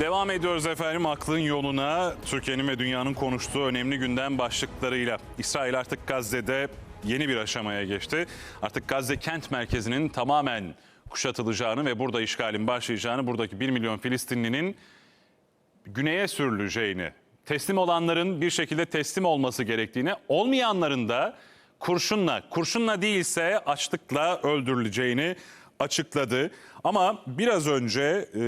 Devam ediyoruz efendim aklın yoluna Türkiye'nin ve dünyanın konuştuğu önemli gündem başlıklarıyla. İsrail artık Gazze'de yeni bir aşamaya geçti. Artık Gazze kent merkezinin tamamen kuşatılacağını ve burada işgalin başlayacağını, buradaki 1 milyon Filistinlinin güneye sürüleceğini, teslim olanların bir şekilde teslim olması gerektiğini, olmayanların da kurşunla, kurşunla değilse açlıkla öldürüleceğini açıkladı. Ama biraz önce e,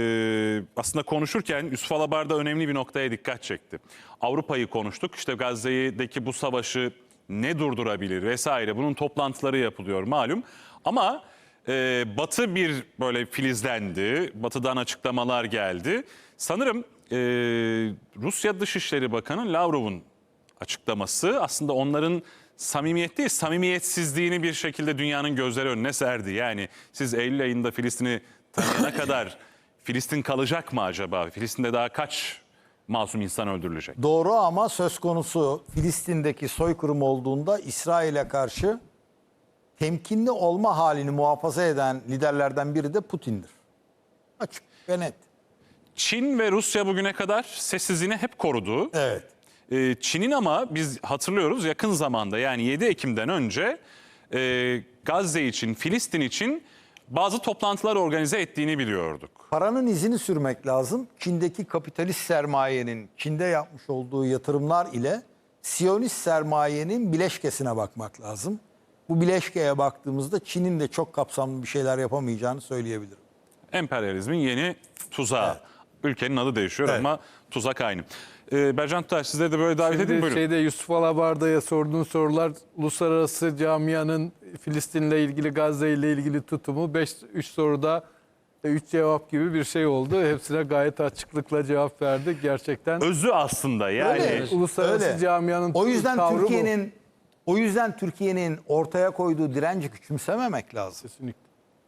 aslında konuşurken Yusuf Alabar da önemli bir noktaya dikkat çekti. Avrupa'yı konuştuk. İşte Gazze'deki bu savaşı ne durdurabilir vesaire bunun toplantıları yapılıyor malum. Ama e, Batı bir böyle filizlendi. Batı'dan açıklamalar geldi. Sanırım e, Rusya Dışişleri Bakanı Lavrov'un açıklaması aslında onların samimiyet değil, samimiyetsizliğini bir şekilde dünyanın gözleri önüne serdi. Yani siz Eylül ayında Filistin'i tanıyana kadar Filistin kalacak mı acaba? Filistin'de daha kaç masum insan öldürülecek? Doğru ama söz konusu Filistin'deki soykırım olduğunda İsrail'e karşı temkinli olma halini muhafaza eden liderlerden biri de Putin'dir. Açık ve net. Çin ve Rusya bugüne kadar sessizliğini hep korudu. Evet. Ee, Çin'in ama biz hatırlıyoruz yakın zamanda yani 7 Ekim'den önce e, Gazze için, Filistin için bazı toplantılar organize ettiğini biliyorduk. Paranın izini sürmek lazım. Çin'deki kapitalist sermayenin Çin'de yapmış olduğu yatırımlar ile Siyonist sermayenin bileşkesine bakmak lazım. Bu bileşkeye baktığımızda Çin'in de çok kapsamlı bir şeyler yapamayacağını söyleyebilirim. Emperyalizmin yeni tuzağı. Ülkenin adı değişiyor Evet. ama tuzak aynı. Ee, Bercan Tutaş size de böyle davet edeyim Şimdi buyurun. şeyde Yusuf Alabarda'ya sorduğun sorular uluslararası camianın Filistin'le ilgili Gazze ile ilgili tutumu 5 3 soruda 3 cevap gibi bir şey oldu. Hepsine gayet açıklıkla cevap verdik. Gerçekten Özü aslında yani Öyle. uluslararası Öyle. camianın O yüzden. Türkiye'nin o yüzden Türkiye'nin ortaya koyduğu direnci küçümsememek lazım. Kesinlikle.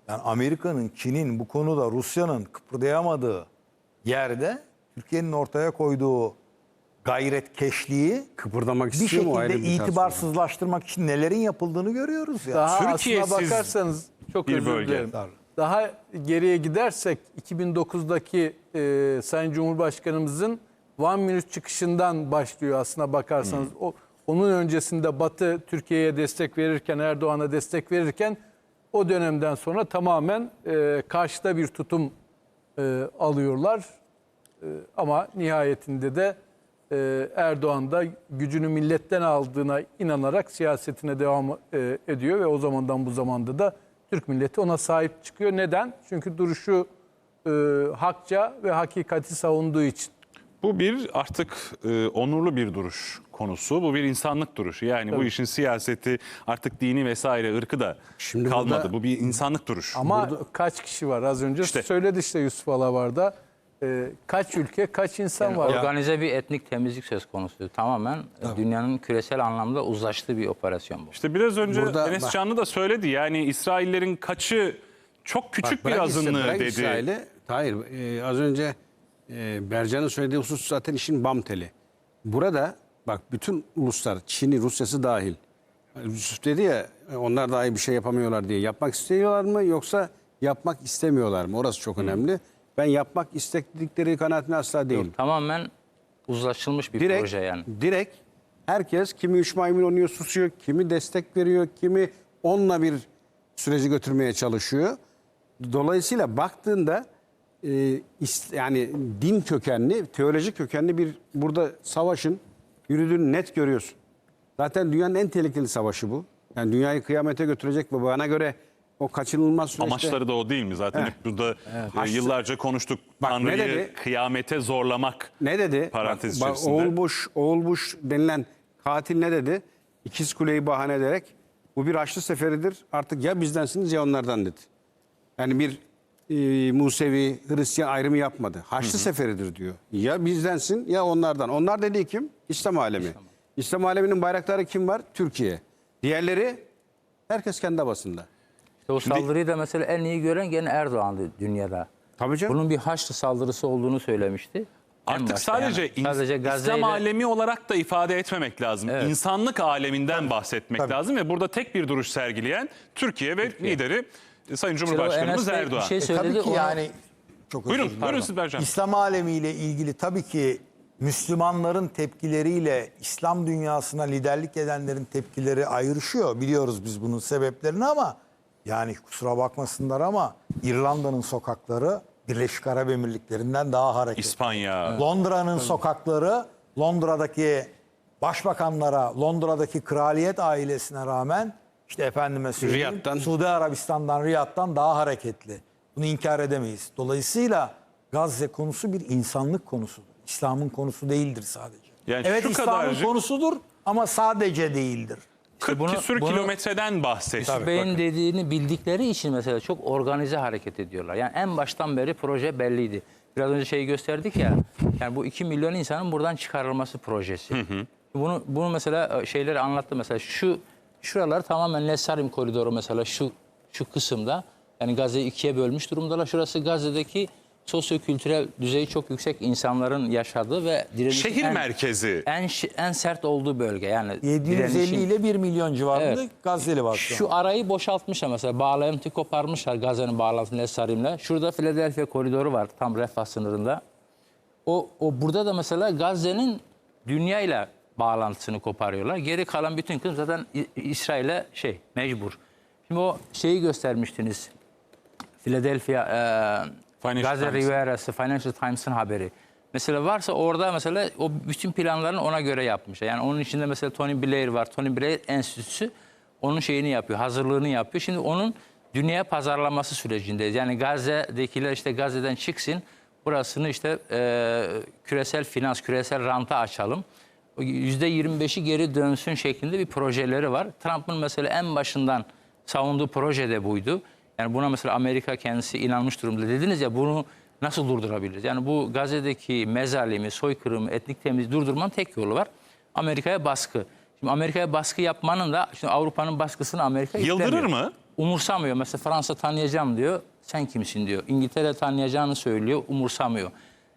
Yani Amerika'nın, Çin'in bu konuda Rusya'nın kıpırdayamadığı yerde Türkiye'nin ortaya koyduğu gayretkeşliği Kıpırdamak bir istiyor mu? Ayrı şekilde bir itibarsızlaştırmak için nelerin yapıldığını görüyoruz ya. Daha Türkiye'siz aslına bakarsanız çok bir özür bölge. dilerim. Daha geriye gidersek 2009'daki e, Sayın Cumhurbaşkanımızın One Minute çıkışından başlıyor aslına bakarsanız. O, onun öncesinde Batı Türkiye'ye destek verirken, Erdoğan'a destek verirken o dönemden sonra tamamen e, karşıda bir tutum e, alıyorlar. E, ama nihayetinde de e, Erdoğan da gücünü milletten aldığına inanarak siyasetine devam e, ediyor ve o zamandan bu zamanda da Türk milleti ona sahip çıkıyor. Neden? Çünkü duruşu e, hakça ve hakikati savunduğu için. bu bir artık e, onurlu bir duruş konusu. Bu bir insanlık duruşu. Yani bu işin siyaseti artık dini vesaire ırkı da Şimdi kalmadı. burada- Bu bir insanlık duruşu. Ama kaç kişi var? Az önce İşte. söyledi işte Yusuf Alavar'da. E, kaç ülke, kaç insan Yani var? organize bir etnik temizlik söz konusu. Tamamen e, dünyanın küresel anlamda uzlaştığı bir operasyon bu. İşte biraz önce Burada Enes bak- Canlı da söyledi. Yani İsraillerin kaçı çok küçük Bak, bir azınlığı dedi. İsrail'i. Hayır e, az önce e, Bercan'ın söylediği husus zaten işin bam teli. Burada bak bütün uluslar Çin'i Rusya'sı dahil. Yusuf dedi ya onlar daha iyi bir şey yapamıyorlar diye. Yapmak istiyorlar mı yoksa yapmak istemiyorlar mı? Orası çok önemli. Ben yapmak istedikleri kanaatine asla değilim. Tamamen uzlaşılmış bir direkt, proje yani. Direkt herkes kimi üç maymun oynuyor susuyor, kimi destek veriyor, kimi onunla bir süreci götürmeye çalışıyor. Dolayısıyla baktığında e, yani din kökenli, teolojik kökenli bir burada savaşın yürüdüğünü net görüyorsun. Zaten dünyanın en tehlikeli savaşı bu. Yani dünyayı kıyamete götürecek ve bana göre o kaçınılmaz süreçte... Amaçları da o değil mi? Zaten Heh. hep burada e, Haçlı- yıllarca konuştuk. Bak ne Tanrı'yı dedi? kıyamete zorlamak. Ne dedi? Parantez Bak, bak, içerisinde. Oğul Bush, Oğul Bush denilen katil ne dedi? İkiz Kule'yi bahane ederek bu bir Haçlı seferidir. Artık ya bizdensiniz ya onlardan dedi. Yani bir e, Musevi, Hristiyan ayrımı yapmadı. Haçlı seferidir diyor. Ya bizdensin ya onlardan. Onlar dediği kim? İslam alemi. İslam, aleminin bayrakları kim var? Türkiye. Diğerleri herkes kendi basında. İşte o saldırıyı da mesela en iyi gören gene Erdoğan'dı dünyada. Tabii canım. Bunun bir Haçlı saldırısı olduğunu söylemişti. Artık başta sadece, yani. sadece Gazze İslam ile- alemi olarak da ifade etmemek lazım. Evet. İnsanlık aleminden bahsetmek lazım ve burada tek bir duruş sergileyen Türkiye ve lideri e, Sayın Cumhurbaşkanımız Erdoğan. Bir şey E söyledi. tabii ki onu- yani çok Buyurun, özür dilerim. buyurun siz Bercan. İslam alemiyle ilgili tabii ki Müslümanların tepkileriyle İslam dünyasına liderlik edenlerin tepkileri ayrışıyor. Biliyoruz biz bunun sebeplerini ama yani kusura bakmasınlar ama İrlanda'nın sokakları Birleşik Arap Emirlikleri'nden daha hareketli. İspanya. Londra'nın sokakları Londra'daki başbakanlara, Londra'daki kraliyet ailesine rağmen işte efendime söyleyeyim Riyad'dan. Suudi Arabistan'dan, Riyad'dan daha hareketli. Bunu inkar edemeyiz. Dolayısıyla Gazze konusu bir insanlık konusudur. İslam'ın konusu değildir sadece. Yani evet şu İslam'ın kadarcık- konusudur ama sadece değildir. 40 bunu- küsür bunu- kilometreden bahsettik. Yusuf Bey'in dediğini bildikleri için mesela çok organize hareket ediyorlar. Yani en baştan beri proje belliydi. Biraz önce şeyi gösterdik ya. Yani bu 2 milyon insanın buradan çıkarılması projesi. Bunu bunu mesela e, şeyleri anlattı mesela şu şuralar tamamen Nesarim koridoru mesela şu şu kısımda yani Gazze'yi ikiye bölmüş durumdalar. Şurası Gazze'deki sosyokültürel düzeyi çok yüksek insanların yaşadığı ve direnişin Şehir en, merkezi. en en sert olduğu bölge. Yani 750 direnişin- ile 1 milyon civarında Evet. Gazze'li var şu arayı boşaltmışlar mesela. Bağlantı koparmışlar Gazze'nin bağlantısını Nesarim'le. Şurada Philadelphia koridoru var tam refah sınırında. O, o burada da mesela Gazze'nin dünyayla bağlantısını koparıyorlar. Geri kalan bütün kısım zaten İsrail'e şey mecbur. Şimdi o şeyi göstermiştiniz. Philadelphia e, Financial Gazze Times. Riviera'sı Financial Times'ın haberi. Mesela varsa orada mesela o bütün planlarını ona göre yapmışlar. Yani onun içinde mesela Tony Blair var. Tony Blair Enstitüsü onun şeyini yapıyor, hazırlığını yapıyor. Şimdi onun dünyaya pazarlaması sürecindeyiz. Yani Gazze'dekiler işte Gazze'den çıksın, burasını işte e, küresel finans, küresel ranta açalım. O %25'i geri dönsün şeklinde bir projeleri var. Trump'ın mesela en başından savunduğu proje de buydu. Yani buna mesela Amerika kendisi inanmış durumda. Dediniz ya bunu nasıl durdurabiliriz? Yani bu Gazze'deki mezalimi, soykırımı, etnik temizliği durdurmanın tek yolu var. Amerika'ya baskı. Şimdi Amerika'ya baskı yapmanın da şimdi Avrupa'nın baskısını Amerika Yıldırır istemiyor. mı? Umursamıyor. Mesela Fransa tanıyacağım diyor. Sen kimsin diyor. İngiltere tanıyacağını söylüyor. Umursamıyor.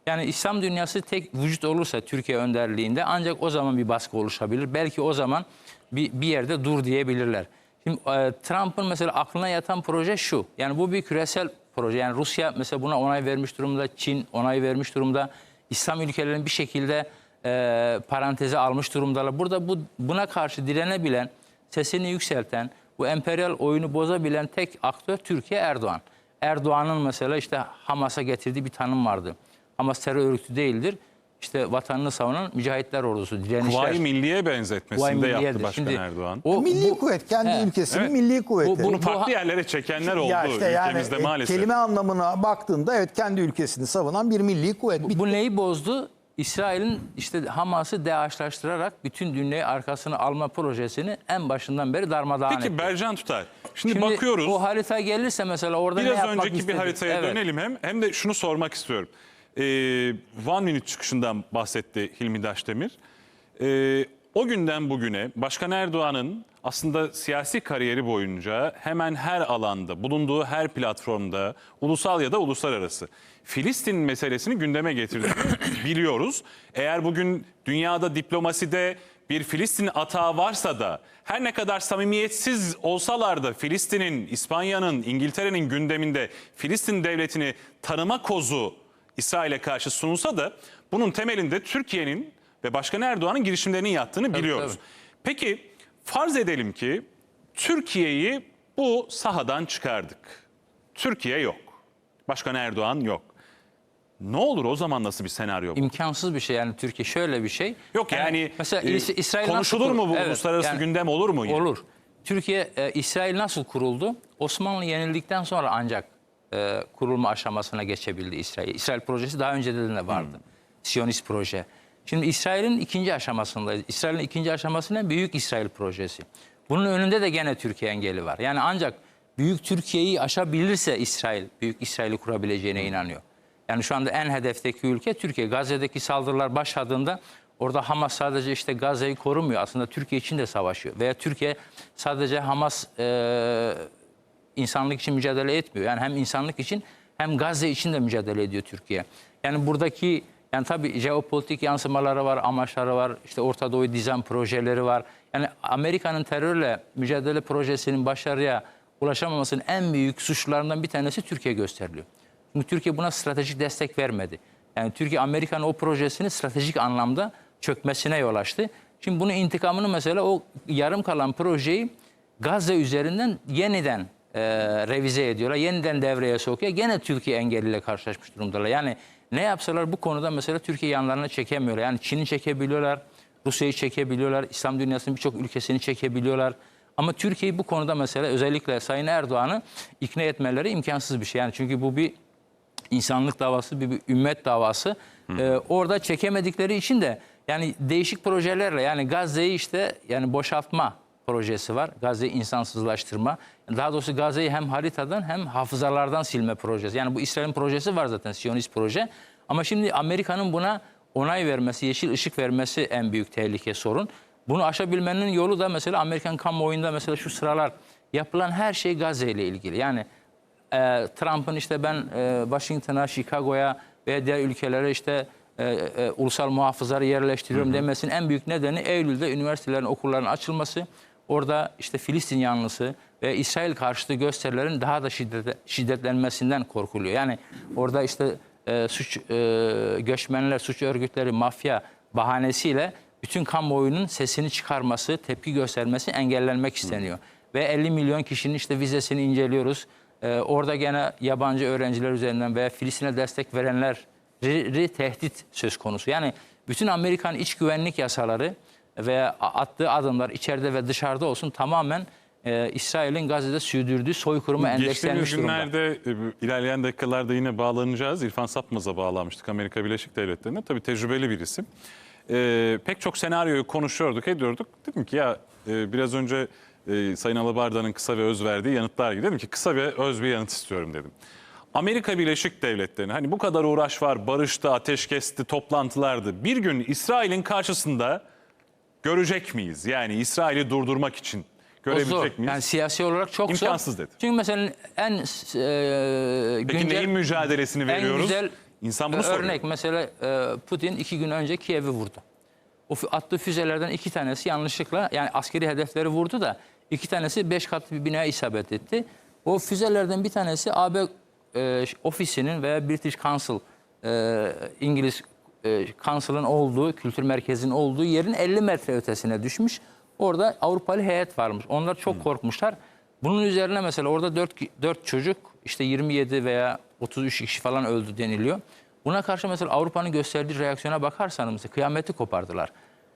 Yani İslam dünyası tek vücut olursa Türkiye önderliğinde ancak o zaman bir baskı oluşabilir. Belki o zaman bir, bir yerde dur diyebilirler. Şimdi e, Trump'ın mesela aklına yatan proje şu. Yani bu bir küresel proje. Yani Rusya mesela buna onay vermiş durumda. Çin onay vermiş durumda. İslam ülkelerinin bir şekilde e, paranteze almış durumdalar. Burada bu buna karşı direnebilen, sesini yükselten, bu emperyal oyunu bozabilen tek aktör Türkiye Erdoğan. Erdoğan'ın mesela işte Hamas'a getirdiği bir tanım vardı. Hamas terör örgütü değildir. İşte vatanını savunan mücahitler ordusu, direnişler. Kuvayi Milliye Kuvayi benzetmesinde yaptı. Başkan Şimdi Erdoğan. o- milli bu- kuvvet, kendi He. ülkesinin Evet. milli kuvveti. Bu- bu- Bunu farklı ha- yerlere çekenler oldu ya işte yani ülkemizde e, maalesef. kelime anlamına baktığında evet kendi ülkesini savunan bir milli kuvvet. Bir Bu neyi bozdu? İsrail'in işte Hamas'ı DAEŞ'laştırarak bütün dünyayı arkasına alma projesini en başından beri darmadağın etti. Peki Bercan Tutar. Şimdi, Şimdi bakıyoruz. o harita gelirse mesela orada ne Biraz yapmak önceki bir istedik? haritaya Evet. dönelim hem hem de şunu sormak istiyorum. Ee, One Minute çıkışından bahsetti Hilmi Daşdemir. Ee, o günden bugüne Başkan Erdoğan'ın aslında siyasi kariyeri boyunca hemen her alanda, bulunduğu her platformda, ulusal ya da uluslararası Filistin meselesini gündeme getirdiğini biliyoruz. Eğer bugün dünyada diplomaside bir Filistin atağı varsa da her ne kadar samimiyetsiz olsalar da Filistin'in, İspanya'nın, İngiltere'nin gündeminde Filistin devletini tanıma kozu İsrail'e karşı sunulsa da bunun temelinde Türkiye'nin ve Başkan Erdoğan'ın girişimlerinin yattığını biliyoruz. tabii. Peki farz edelim ki Türkiye'yi bu sahadan çıkardık. Türkiye yok. Başkan Erdoğan yok. Ne olur o zaman nasıl bir senaryo bu? İmkansız bir şey yani Türkiye şöyle bir şey. Yok yani, mesela e, İs- İsrail konuşulur mu bu Evet, uluslararası yani gündem olur mu? yine? Olur. Türkiye e, İsrail nasıl kuruldu? Osmanlı yenildikten sonra ancak e, kurulma aşamasına geçebildi İsrail. İsrail projesi daha önceden de vardı. Siyonist proje. Şimdi İsrail'in ikinci aşamasındayız. İsrail'in ikinci aşamasının Büyük İsrail projesi. Bunun önünde de gene Türkiye engeli var. Yani ancak Büyük Türkiye'yi aşabilirse İsrail, Büyük İsrail'i kurabileceğine inanıyor. Yani şu anda en hedefteki ülke Türkiye. Gazze'deki saldırılar başladığında orada Hamas sadece işte Gazze'yi korumuyor. Aslında Türkiye için de savaşıyor. Veya Türkiye sadece Hamas e, insanlık için mücadele etmiyor. Yani hem insanlık için hem Gazze için de mücadele ediyor Türkiye. Yani buradaki yani tabii jeopolitik yansımaları var, amaçları var. İşte Orta Doğu dizayn projeleri var. Yani Amerika'nın terörle mücadele projesinin başarıya ulaşamamasının en büyük suçlarından bir tanesi Türkiye gösteriliyor. Çünkü Türkiye buna stratejik destek vermedi. Yani Türkiye Amerika'nın o projesini stratejik anlamda çökmesine yol açtı. Şimdi bunun intikamını mesela o yarım kalan projeyi Gazze üzerinden yeniden e, revize ediyorlar. Yeniden devreye sokuyor. Gene Türkiye engeliyle karşılaşmış durumdalar. Yani ne yapsalar bu konuda mesela Türkiye yanlarına çekemiyorlar. Yani Çin'i çekebiliyorlar, Rusya'yı çekebiliyorlar, İslam dünyasının birçok ülkesini çekebiliyorlar. Ama Türkiye'yi bu konuda mesela özellikle Sayın Erdoğan'ı ikna etmeleri imkansız bir şey. Yani çünkü bu bir insanlık davası, bir, bir ümmet davası. Ee, orada çekemedikleri için de yani değişik projelerle yani Gazze'yi işte yani boşaltma projesi var. Gazze'yi insansızlaştırma. Daha doğrusu Gazze'yi hem haritadan hem hafızalardan silme projesi. Yani bu İsrail'in projesi var zaten Siyonist proje. Ama şimdi Amerika'nın buna onay vermesi, yeşil ışık vermesi en büyük tehlike sorun. Bunu aşabilmenin yolu da mesela Amerikan kamuoyunda mesela şu sıralar yapılan her şey Gazze ile ilgili. Yani e, Trump'ın işte ben e, Washington'a, Chicago'ya veya diğer ülkelere işte e, e, ulusal muhafızları yerleştiriyorum demesinin en büyük nedeni Eylül'de üniversitelerin, okulların açılması. Orada işte Filistin yanlısı ve İsrail karşıtı gösterilerin daha da şiddet, şiddetlenmesinden korkuluyor. Yani orada işte e, suç e, göçmenler, suç örgütleri, mafya bahanesiyle bütün kamuoyunun sesini çıkarması, tepki göstermesi engellenmek isteniyor. Ve 50 milyon kişinin işte vizesini inceliyoruz. Ee, orada gene yabancı öğrenciler üzerinden veya Filistin'e destek verenleri tehdit söz konusu. Yani bütün Amerikan iç güvenlik yasaları ve attığı adımlar içeride ve dışarıda olsun tamamen e, İsrail'in Gazze'de sürdürdüğü soykırımı endekslenmiş durumda. günlerde e, ilerleyen dakikalarda yine bağlanacağız. İrfan Sapmaz'a bağlanmıştık Amerika Birleşik Devletleri'ne. Tabii tecrübeli bir isim. Ee, pek çok senaryoyu konuşuyorduk, ediyorduk. Dedim ki ya e, biraz önce e, Sayın Alabarda'nın kısa ve öz verdiği yanıtlar gibi. Dedim ki kısa ve öz bir yanıt istiyorum dedim. Amerika Birleşik Devletleri'ne hani bu kadar uğraş var, barıştı, ateşkesti, toplantılardı. Bir gün İsrail'in karşısında görecek miyiz? Yani İsrail'i durdurmak için O görebilecek zor. miyiz? Yani siyasi olarak çok zor. İmkansız dedi. Çünkü mesela en e, Peki güncel... neyin mücadelesini En veriyoruz? güzel İnsan bunu e, soruyor. örnek mesela e, Putin iki gün önce Kiev'i vurdu. O attığı füzelerden iki tanesi yanlışlıkla yani askeri hedefleri vurdu da iki tanesi beş katlı bir binaya isabet etti. O füzelerden bir tanesi AB e, ofisinin veya British Council e, İngiliz e, olduğu, kültür merkezinin olduğu yerin 50 metre ötesine düşmüş. Orada Avrupalı heyet varmış. Onlar çok korkmuşlar. Bunun üzerine mesela orada 4, 4 çocuk işte 27 veya 33 kişi falan öldü deniliyor. Buna karşı mesela Avrupa'nın gösterdiği reaksiyona bakarsanız kıyameti kopardılar.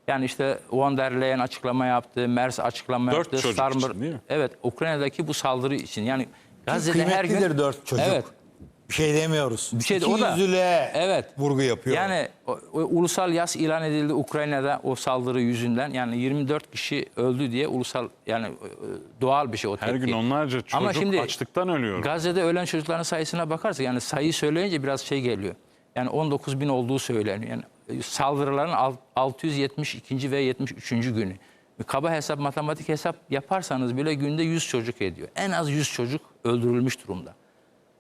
Yani işte von der Leyen açıklama yaptı, Merz açıklama Dört yaptı. çocuk Starmer- için değil mi? Evet, Ukrayna'daki bu saldırı için. Yani Gazze'de her gün... Kıymetlidir dört çocuk. Evet. Bir şey demiyoruz. Bir şey- İki o da- Evet. vurgu yapıyor. Yani o- o ulusal yas ilan edildi Ukrayna'da o saldırı yüzünden. Yani 24 kişi öldü diye ulusal yani e, doğal bir şey o Her tepki. gün onlarca çocuk Ama şimdi açlıktan ölüyor. Gazze'de ölen çocukların sayısına bakarsak yani sayıyı söyleyince biraz şey geliyor. Yani 19 bin olduğu söyleniyor. Yani e, saldırıların al- 672. ve 73. günü. Kaba hesap, matematik hesap yaparsanız bile günde 100 çocuk ediyor. En az 100 çocuk öldürülmüş durumda.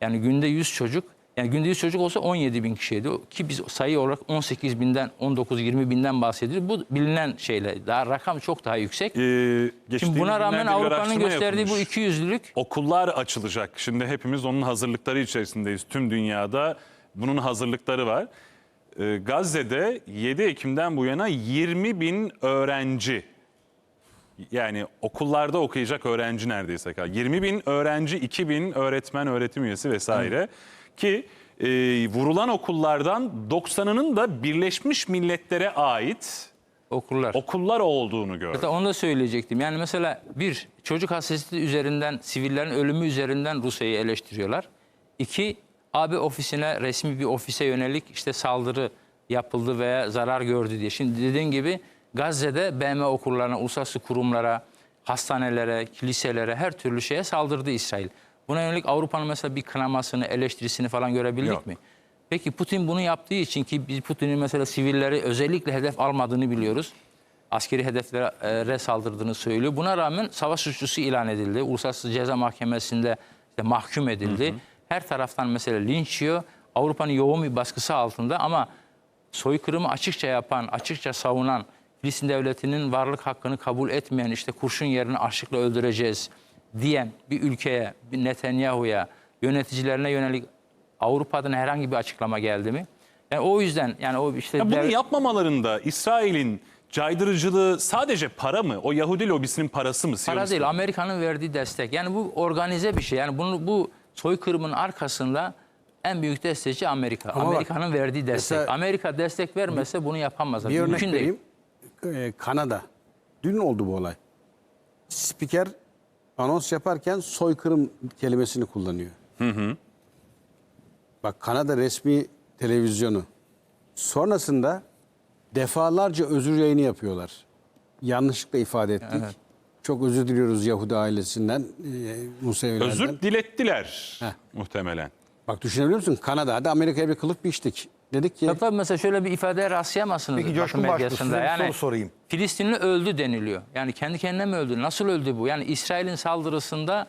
Yani günde 100 çocuk, yani günde 100 çocuk olsa 17 bin kişi ediyor. Ki biz sayı olarak 18 binden, 19-20 binden bahsediyoruz. Bu bilinen şeyler. Daha rakam çok daha yüksek. Ee, Şimdi buna rağmen Avrupa'nın gösterdiği bu yapılmış. iki yüzlülük Okullar açılacak. Şimdi hepimiz onun hazırlıkları içerisindeyiz. Tüm dünyada bunun hazırlıkları var. Ee, Gazze'de 7 Ekim'den bu yana 20 bin öğrenci yani okullarda okuyacak öğrenci neredeyse. 20 bin öğrenci, 2 bin öğretmen, öğretim üyesi vesaire. Ki e, vurulan okullardan 90'ının da Birleşmiş Milletler'e ait okullar. okullar olduğunu gördüm. Hatta onu da söyleyecektim. Yani mesela bir, çocuk hassasiyeti üzerinden, sivillerin ölümü üzerinden Rusya'yı eleştiriyorlar. İki, AB ofisine, resmi bir ofise yönelik işte saldırı yapıldı veya zarar gördü diye. Şimdi dediğin gibi Gazze'de BM okullarına, uluslararası kurumlara, hastanelere, kiliselere, her türlü şeye saldırdı İsrail. Buna yönelik Avrupa'nın mesela bir kınamasını, eleştirisini falan görebildik Yok. mi? Peki Putin bunu yaptığı için ki biz Putin'in mesela sivilleri özellikle hedef almadığını biliyoruz. Askeri hedeflere saldırdığını söylüyor. Buna rağmen savaş suçlusu ilan edildi. Uluslararası Ceza Mahkemesi'nde işte mahkum edildi. Her taraftan mesela linç yiyor. Avrupa'nın yoğun bir baskısı altında ama soykırımı açıkça yapan, açıkça savunan, Filistin devletinin varlık hakkını kabul etmeyen, işte kurşun yerine açlıkla öldüreceğiz diyen bir ülkeye, bir Netanyahu'ya, yöneticilerine yönelik Avrupa'dan herhangi bir açıklama geldi mi? Yani o yüzden yani o işte Ya bunu yapmamalarında İsrail'in caydırıcılığı sadece para mı? O Yahudi lobisinin parası mı? para Siyonist değil? Amerika'nın verdiği destek. Yani bu organize bir şey. Yani bunu bu soykırımın arkasında en büyük destekçi Amerika. Amerika'nın verdiği destek. mesela- Amerika destek vermese bunu yapamazlar. Bir örnek Mümkün değil. Ee, Kanada. Dün oldu bu olay. Spiker anons yaparken soykırım kelimesini kullanıyor. Bak Kanada resmi televizyonu. Sonrasında defalarca özür yayını yapıyorlar. Yanlışlıkla ifade ettik. Çok özür diliyoruz Yahudi ailesinden, e, Musevilerden. Özür dilettiler Heh. muhtemelen. Bak düşünebiliyor musun? Kanada hadi Amerika'ya bir kılıf biçtik. Dedik ki Tabii tabii mesela şöyle bir ifadeye rastlayamazsınız Peki Coşkun Başbuğ, medyasında. size bir Yani soru sorayım. Filistinli öldü deniliyor. Yani kendi kendine mi öldü? Nasıl öldü bu? Yani İsrail'in saldırısında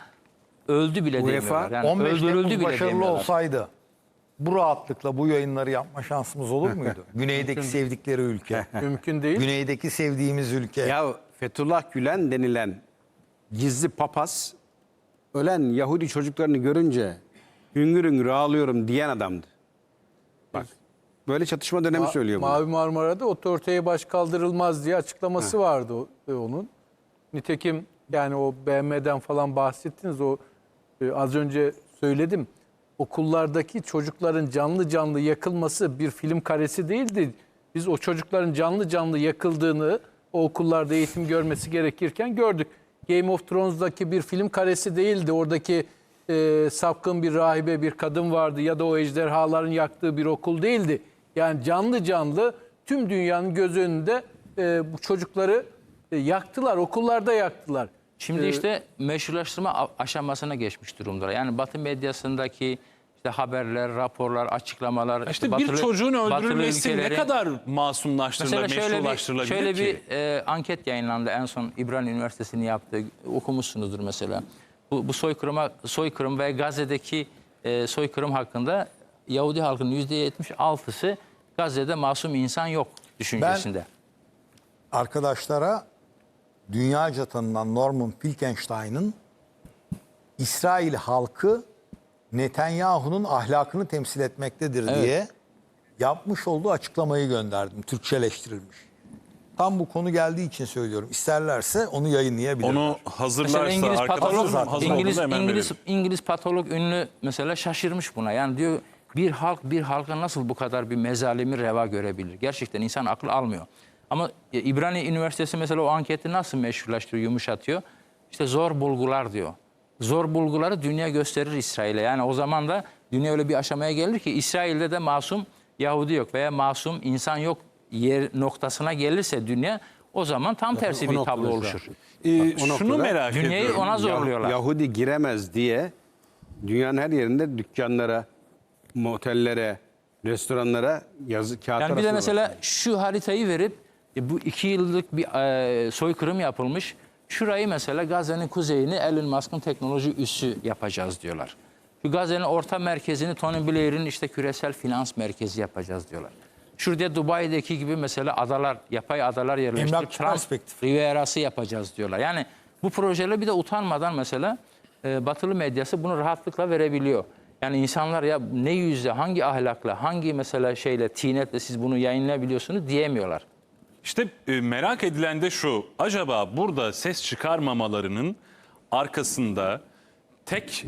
öldü bile UEFA demiyorlar. Yani 15 öldürüldü Temmuz bile başarılı demiyorlar. olsaydı bu rahatlıkla bu yayınları yapma şansımız olur muydu? Güneydeki sevdikleri ülke. Mümkün değil. Güneydeki sevdiğimiz ülke. Ya Fethullah Gülen denilen gizli papaz ölen Yahudi çocuklarını görünce hüngür hüngür ağlıyorum diyen adamdı. Böyle çatışma dönemi Ma- söylüyor bunu. Mavi Marmara'da otoriteye baş kaldırılmaz diye açıklaması vardı o- e, onun. Nitekim yani o BM'den falan bahsettiniz. O e, az önce söyledim. Okullardaki çocukların canlı canlı yakılması bir film karesi değildi. Biz o çocukların canlı canlı yakıldığını o okullarda eğitim görmesi gerekirken gördük. Game of Thrones'daki bir film karesi değildi. Oradaki e, sapkın bir rahibe bir kadın vardı ya da o ejderhaların yaktığı bir okul değildi. Yani canlı canlı tüm dünyanın göz önünde e, bu çocukları e, yaktılar, okullarda yaktılar. Şimdi Ee, işte meşrulaştırma aşamasına geçmiş durumdalar. Yani Batı medyasındaki işte haberler, raporlar, açıklamalar. İşte bir batılı- çocuğun batılı öldürülmesi ne kadar masumlaştırılır, Mesela şöyle bir, meşrulaştırılabilir şöyle ki? bir e, anket yayınlandı en son İbrahim Üniversitesi'nin yaptığı okumuşsunuzdur mesela. Bu, bu soykırıma soykırım ve Gazze'deki e, soykırım hakkında Yahudi halkının %76'sı Gazze'de masum insan yok düşüncesinde. arkadaşlara dünyaca tanınan Norman Finkelstein'ın İsrail halkı Netanyahu'nun ahlakını temsil etmektedir diye yapmış olduğu açıklamayı gönderdim. Türkçeleştirilmiş. Tam bu konu geldiği için söylüyorum. İsterlerse onu yayınlayabilirler. Onu Mesela hazırlarsa İngiliz patolog, hazır İngiliz, İngiliz. İngiliz patolog ünlü mesela şaşırmış buna. Yani diyor bir halk bir halka nasıl bu kadar bir mezalimi reva görebilir? Gerçekten insan aklı almıyor. Ama e, İbrani Üniversitesi mesela o anketi nasıl meşrulaştırıyor, yumuşatıyor? İşte zor bulgular diyor. Zor bulguları dünya gösterir İsrail'e. Yani o zaman da dünya öyle bir aşamaya gelir ki İsrail'de de masum Yahudi yok veya masum insan yok yer noktasına gelirse dünya o zaman tam tersi o bir tablo oluşur. Ee, o şunu merak Dünyayı ediyorum. ona zorluyorlar. Yahudi giremez diye dünyanın her yerinde dükkanlara, motellere, restoranlara yazı kağıt Yani bir de mesela şu haritayı verip e, bu iki yıllık bir e, soykırım yapılmış. Şurayı mesela Gazze'nin kuzeyini Elon Musk'ın teknoloji üssü yapacağız diyorlar. Şu Gazze'nin orta merkezini Tony Blair'in işte küresel finans merkezi yapacağız diyorlar. Şurada Dubai'deki gibi mesela adalar, yapay adalar yerleştirip perspektif. Riviera'sı yapacağız diyorlar. Yani bu projeler bir de utanmadan mesela e, batılı medyası bunu rahatlıkla verebiliyor. Yani insanlar ya ne yüzle, hangi ahlakla, hangi mesela şeyle, tinetle siz bunu yayınlayabiliyorsunuz diyemiyorlar. İşte e, merak edilen de şu. Acaba burada ses çıkarmamalarının arkasında tek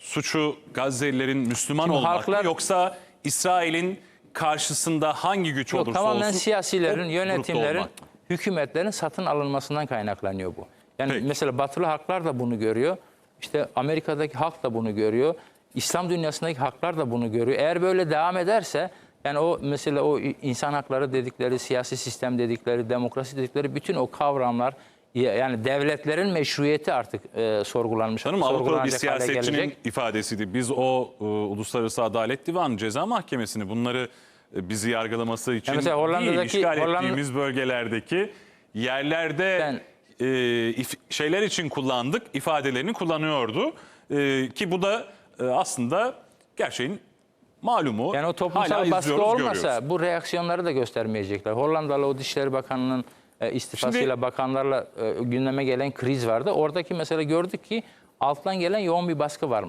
suçu Gazze'lilerin Müslüman Şimdi olmak halklar- mı yoksa İsrail'in karşısında hangi güç Yok, olursa tamamen olsun siyasilerin, o grupta yönetimlerin, hükümetlerin satın alınmasından kaynaklanıyor bu. Yani Peki. mesela batılı haklar da bunu görüyor. İşte Amerika'daki halk da bunu görüyor. İslam dünyasındaki haklar da bunu görüyor. Eğer böyle devam ederse yani o mesela o insan hakları dedikleri, siyasi sistem dedikleri, demokrasi dedikleri bütün o kavramlar yani devletlerin meşruiyeti artık e, sorgulanmış. Sanırım Avrupalı bir siyasetçinin ifadesiydi. Biz o e, Uluslararası Adalet Divanı Ceza Mahkemesi'ni bunları e, bizi yargılaması için mesela değil, işgal Hollanda- ettiğimiz bölgelerdeki yerlerde Ben- e, if- şeyler için kullandık ifadelerini kullanıyordu. E, ki bu da e, aslında gerçeğin malumu. Yani o toplumsal baskı olmasa görüyoruz. bu reaksiyonları da göstermeyecekler. Hollandalı o Dışişleri Bakanı'nın e, istifasıyla Şimdi- bakanlarla e, gündeme gelen kriz vardı. Oradaki mesela gördük ki alttan gelen yoğun bir baskı varmış.